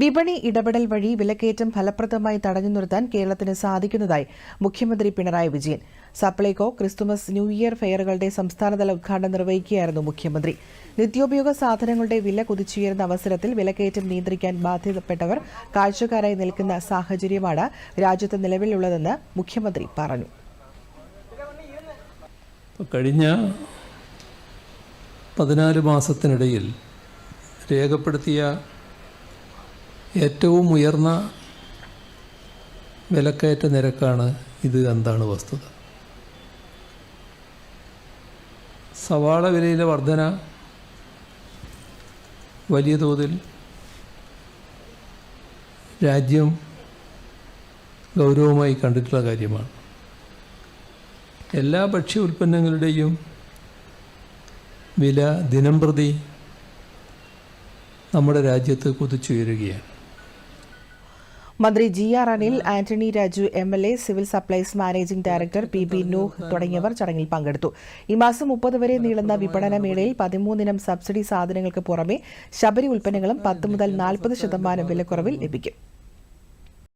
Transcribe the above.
വിപണി ഇടപെടൽ വഴി വിലക്കയറ്റം ഫലപ്രദമായി തടഞ്ഞു നിർത്താൻ കേരളത്തിന് സാധിക്കുന്നതായി മുഖ്യമന്ത്രി Pinarayi Vijayan. Supplyco Christmas new year ഫെയറുകളുടെ സംസ്ഥാനതല ഉദ്ഘാടനം നിർവഹിക്കുകയായിരുന്നു മുഖ്യമന്ത്രി. നിത്യോപയോഗ സാധനങ്ങളുടെ വില കുതിച്ചുയരുന്ന അവസരത്തിൽ വിലക്കയറ്റം നിയന്ത്രിക്കാൻ ബാധ്യതപ്പെട്ടവർ കാഴ്ചക്കാരായി നിൽക്കുന്ന സാഹചര്യമാണ് രാജ്യത്ത് നിലവിലുള്ളതെന്ന് മുഖ്യമന്ത്രി പറഞ്ഞു. കഴിഞ്ഞ പതിനാല് മാസത്തിനിടയിൽ രേഖപ്പെടുത്തിയ ഏറ്റവും ഉയർന്ന വിലക്കയറ്റ നിരക്കാണ് ഇത് എന്താണ് വസ്തുത? സവാള വിലയിലെ വർധന വലിയ തോതിൽ രാജ്യം ഗൗരവമായി കണ്ടിട്ടുള്ള കാര്യമാണ്. എല്ലാ ഭക്ഷ്യ ഉൽപ്പന്നങ്ങളുടെയും വില ദിനംപ്രതി നമ്മുടെ രാജ്യത്ത് കുതിച്ചുയരുകയാണ്. മന്ത്രി G R Anil Antony Raju M L A civil supplies managing director P B Nooh തുടങ്ങിയവർ ചടങ്ങിൽ പങ്കെടുത്തു. ഈ മാസം മുപ്പത് വരെ നീളുന്ന വിപണന മേളയിൽ പതിമൂന്നിനം സബ്സിഡി സാധനങ്ങൾക്ക് പുറമെ ശബരി ഉൽപ്പന്നങ്ങളും പത്ത് മുതൽ നാൽപ്പത് ശതമാനം വിലക്കുറവിൽ ലഭിക്കും.